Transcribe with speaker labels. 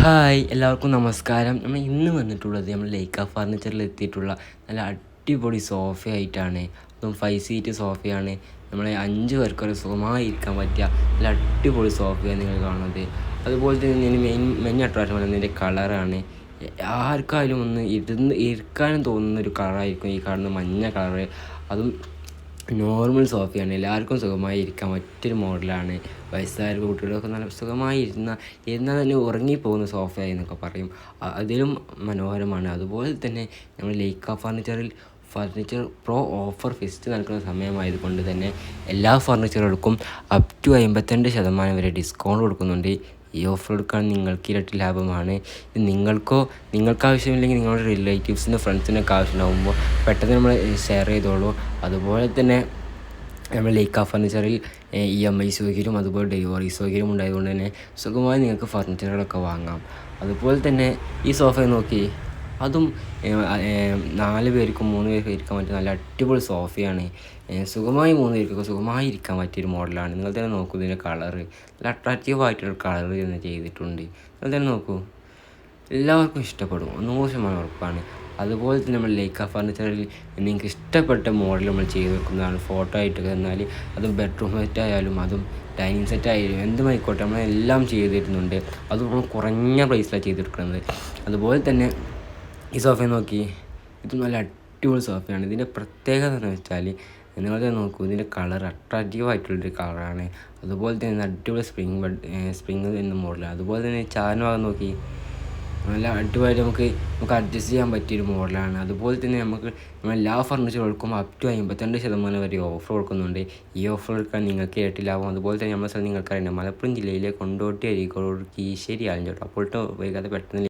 Speaker 1: Hi എല്ലാവർക്കും നമസ്കാരം. നമ്മൾ ഇന്ന് വന്നിട്ടുള്ളത് നമ്മൾ ലേക്ക ഫർണിച്ചറിൽ എത്തിയിട്ടുള്ള നല്ല അടിപൊളി സോഫയായിട്ടാണ് അതും ഫൈവ് സീറ്റ് സോഫയാണ് നമ്മളെ അഞ്ച് പേർക്ക് ഒരു സുഖമായി ഇരിക്കാൻ പറ്റിയ നല്ല അടിപൊളി സോഫയാണ് നിങ്ങൾ കാണുന്നത്. അതുപോലെ തന്നെ ഇതിന് മെയിൻ മെയിൻ അട്രാക്ഷൻ പറയുന്നത് ഇതിന്റെ കളറാണ് ആർക്കായാലും ഒന്ന് ഇരുന്ന് ഇരിക്കാനും തോന്നുന്ന ഒരു കളറായിരിക്കും ഈ കാണുന്ന മഞ്ഞ കളറ് അതും നോർമൽ സോഫയാണ്. എല്ലാവർക്കും സുഖമായി ഇരിക്കാൻ മറ്റൊരു മോഡലാണ്. വയസ്സായ കുട്ടികളൊക്കെ നല്ല സുഖമായി ഇരുന്ന എന്നാൽ തന്നെ ഉറങ്ങിപ്പോകുന്ന സോഫ എന്നൊക്കെ പറയും. അതിലും മനോഹരമാണ്. അതുപോലെ തന്നെ നമ്മൾ ഓഫ് ഫർണിച്ചറിൽ ഫർണിച്ചർ പ്രോ ഓഫർ ഫിസ്റ്റ് നൽകുന്ന സമയമായതുകൊണ്ട് തന്നെ എല്ലാ ഫർണിച്ചറുകൾക്കും അപ് ടു അമ്പത്തിരണ്ട് ശതമാനം വരെ ഡിസ്കൗണ്ട് കൊടുക്കുന്നുണ്ട്. ഈ ഓഫർ എടുക്കാൻ നിങ്ങൾക്ക് ഇരട്ടി ലാഭമാണ്. നിങ്ങൾക്കോ നിങ്ങൾക്ക് ആവശ്യമില്ലെങ്കിൽ നിങ്ങളുടെ റിലേറ്റീവ്സിന്റെ ഫ്രണ്ട്സിനൊക്കെ ആവശ്യമുണ്ടാകുമ്പോൾ പെട്ടെന്ന് നമ്മൾ ഷെയർ ചെയ്തോളൂ. അതുപോലെ തന്നെ നമ്മൾ ലേക്ക ഫർണിച്ചറിൽ ഇ എം ഐ സൗകര്യം അതുപോലെ ഡെലിവറി സൗകര്യം ഉണ്ടായതുകൊണ്ട് തന്നെ സുഖമായി നിങ്ങൾക്ക് ഫർണിച്ചറുകളൊക്കെ വാങ്ങാം. അതുപോലെ തന്നെ ഈ സോഫ നോക്കി അതും നാല് പേർക്കും മൂന്ന് പേർക്കും ഇരിക്കാൻ പറ്റിയ നല്ല അടിപൊളി സോഫയാണ്. സുഖമായി മൂന്ന് പേർക്കൊക്കെ സുഖമായി ഇരിക്കാൻ പറ്റിയൊരു മോഡലാണ്. നിങ്ങൾ തന്നെ നോക്കൂ ഇതിന്റെ കളറ്. നല്ല അട്രാക്റ്റീവ് ആയിട്ടുള്ള കളർ തന്നെ ചെയ്തിട്ടുണ്ട്. നിങ്ങൾ തന്നെ നോക്കൂ. എല്ലാവർക്കും ഇഷ്ടപ്പെടും. നൂറ് ശതമാനം ഉറപ്പാണ്. അതുപോലെ തന്നെ നമ്മൾ ലേക്ക ഫർണിച്ചറിൽ നിങ്ങൾക്ക് ഇഷ്ടപ്പെട്ട മോഡൽ നമ്മൾ ചെയ്ത് വെക്കുന്നതാണ്. ഫോട്ടോ ആയിട്ട് തന്നാൽ അതും ബെഡ്റൂം സെറ്റ് ആയാലും അതും ഡൈനിങ് സെറ്റ് ആയാലും എന്തുമായിക്കോട്ടെ നമ്മളെല്ലാം ചെയ്ത് തരുന്നുണ്ട്. അതും നമ്മൾ കുറഞ്ഞ പ്രൈസിലാണ് ചെയ്തെടുക്കുന്നത് അതുപോലെ തന്നെ ഈ സോഫ നോക്കി. ഇത് നല്ല അടിപൊളി സോഫയാണ് ഇതിന്റെ പ്രത്യേകത എന്ന് വെച്ചാൽ നിങ്ങൾ നോക്കൂ ഇതിന്റെ കളർ അട്രാക്റ്റീവ് ആയിട്ടുള്ളൊരു കളറാണ് അതുപോലെ തന്നെ അടിപൊളി സ്പ്രിങ് ബഡ് സ്പ്രിങ് എന്ന മോഡലാണ് അതുപോലെ തന്നെ ചാരന ഭാഗം നോക്കി. നല്ല അടിപൊളിയായിട്ട് നമുക്ക് നമുക്ക് അഡ്ജസ്റ്റ് ചെയ്യാൻ പറ്റിയൊരു മോഡലാണ് അതുപോലെ തന്നെ നമുക്ക് എല്ലാ ഫർണിച്ചറുകൾക്കും അപ് ടു അമ്പത്തിരണ്ട് ശതമാനം വരെ ഓഫർ കൊടുക്കുന്നുണ്ട്. ഈ ഓഫർ എടുക്കാൻ നിങ്ങൾക്ക് ഇരട്ടി അതുപോലെ തന്നെ നമ്മുടെ സ്ഥലം നിങ്ങൾക്കറിയാം. മലപ്പുറം ജില്ലയിലെ കൊണ്ടോട്ടി അരീക്കോട് കീശ്ശേരി ആലഞ്ചോട്ട് അപ്പോൾ വൈകാതെ പെട്ടെന്ന്